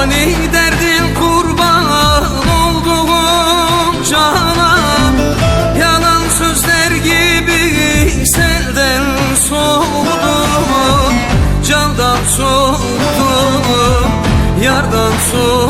Fani derdin kurban olduğum cana. Yalan sözler gibi senden soğudum. Candan soğudum, yardan soğudum.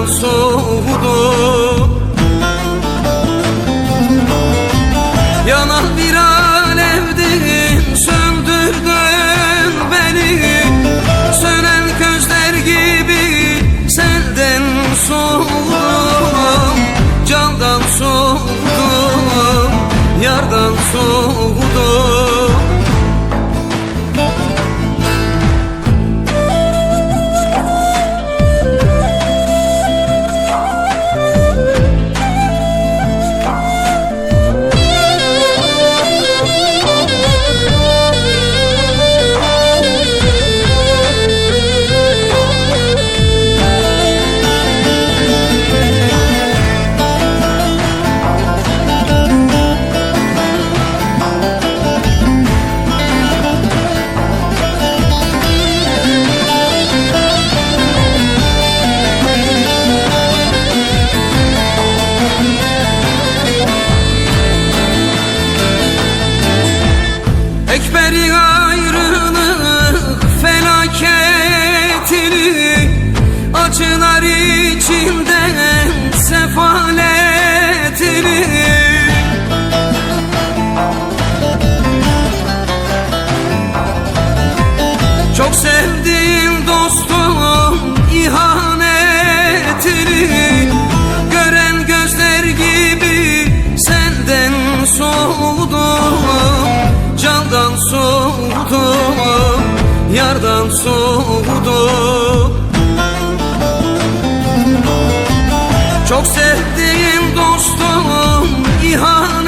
olsun yardan soğudu. Çok sevdiğim dostum ihanet